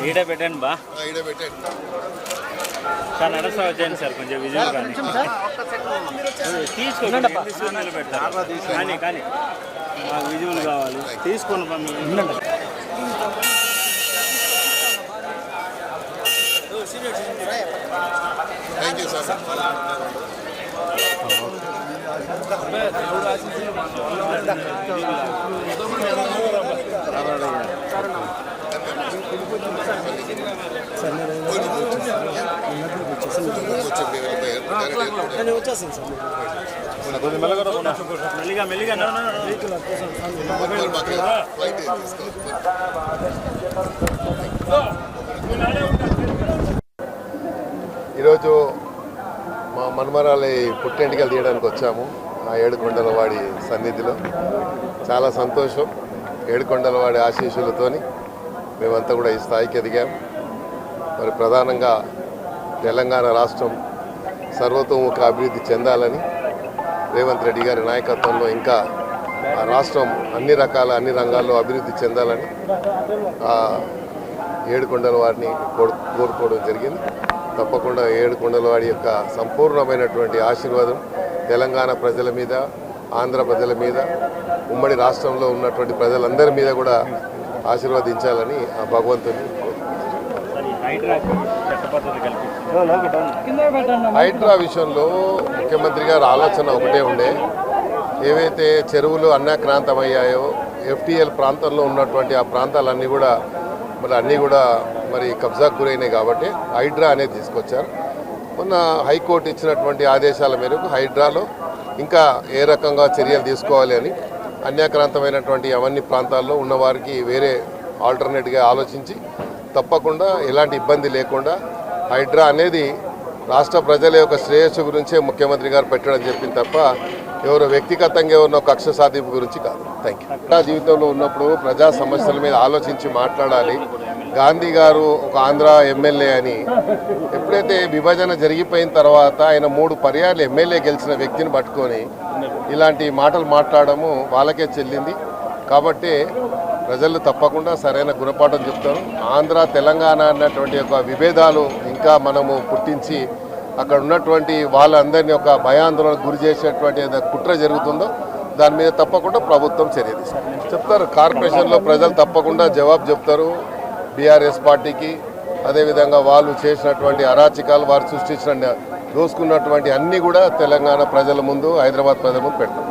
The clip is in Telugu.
ఈడ పెట్టండి బా. ఆ, ఈడ పెట్టండి సార్ నడస్తా వచ్చేయండి సార్ కొంచెం విజువల్ కానీ. తీసుకోండి పెడతారు? కానీ కానీ. మాకు విజువల్ కావాలి. తీసుకోండి థ్యాంక్ యూ సార్ మెల్లిగా మెల్లిగా ఈరోజు మా మన్మరాలి పుట్టెంటికలు తీయడానికి వచ్చాము. ఆ ఏడుకొండలవాడి సన్నిధిలో. చాలా సంతోషం ఏడుకొండలవాడి ఆశీస్సులతోని మేమంతా కూడా ఈ స్థాయికి ఎదిగాం. మరి ప్రధానంగా తెలంగాణ రాష్ట్రం సర్వతోముఖ అభివృద్ధి చెందాలని రేవంత్ రెడ్డి గారి నాయకత్వంలో ఇంకా ఆ రాష్ట్రం అన్ని రకాల అన్ని రంగాల్లో అభివృద్ధి చెందాలని ఏడుకొండల వారిని కోరుకోవడం జరిగింది. తప్పకుండా ఏడుకొండల వాడి యొక్క సంపూర్ణమైనటువంటి ఆశీర్వాదం తెలంగాణ ప్రజల మీద ఆంధ్ర ప్రజల మీద ఉమ్మడి రాష్ట్రంలో ఉన్నటువంటి ప్రజలందరి మీద కూడా ఆశీర్వదించాలని ఆ భగవంతుని హైడ్రా విషయంలో ముఖ్యమంత్రి గారి ఆలోచన ఒకటే ఉండే. ఏవైతే చెరువులు అన్యాక్రాంతమయ్యాయో ఎఫ్టీఎల్ ప్రాంతంలో ఉన్నటువంటి ఆ ప్రాంతాలన్నీ కూడా మరి అన్నీ కూడా మరి కబ్జాకు గురైనాయి కాబట్టి హైడ్రా అనేది తీసుకొచ్చారు. మొన్న హైకోర్టు ఇచ్చినటువంటి ఆదేశాల మేరకు హైడ్రాలో ఇంకా ఏ రకంగా చర్యలు తీసుకోవాలి అని అన్యాక్రాంతమైనటువంటి అవన్నీ ప్రాంతాల్లో ఉన్నవారికి వేరే ఆల్టర్నేట్గా ఆలోచించి తప్పకుండా ఎలాంటి ఇబ్బంది లేకుండా హైడ్రా అనేది రాష్ట్ర ప్రజల యొక్క శ్రేయస్సు గురించే ముఖ్యమంత్రి గారు పెట్టడం చెప్పింది తప్ప ఎవరు వ్యక్తిగతంగా ఎవరినో కక్ష సాధింపు గురించి కాదు. థ్యాంక్ యూ ప్రజా జీవితంలో ఉన్నప్పుడు ప్రజా సమస్యల మీద ఆలోచించి మాట్లాడాలి. గాంధీ గారు ఒక ఆంధ్ర ఎమ్మెల్యే అని. ఎప్పుడైతే విభజన జరిగిపోయిన తర్వాత ఆయన మూడు పర్యాలు ఎమ్మెల్యే గెలిచిన వ్యక్తిని పట్టుకొని ఇలాంటి మాటలు మాట్లాడము వాళ్ళకే చెల్లింది. కాబట్టి ప్రజలు తప్పకుండా సరైన గుణపాఠం చెప్తారు. ఆంధ్ర తెలంగాణ అన్నటువంటి ఒక విభేదాలు ఇంకా మనము పుట్టించి అక్కడ ఉన్నటువంటి వాళ్ళందరినీ ఒక భయాందోళనకు గురి చేసేటువంటి కుట్ర జరుగుతుందో దాని మీద తప్పకుండా ప్రభుత్వం చర్య తీసుకుంటుంది. చెప్తారు కార్పొరేషన్లో ప్రజలు తప్పకుండా జవాబు చెప్తారు. బీఆర్ఎస్ పార్టీకి అదేవిధంగా వాళ్ళు చేసినటువంటి అరాచకాలు వారు సృష్టించిన దోసుకున్నటువంటి అన్నీ కూడా తెలంగాణ ప్రజల ముందు హైదరాబాద్ ప్రజల ముందు పెడతారు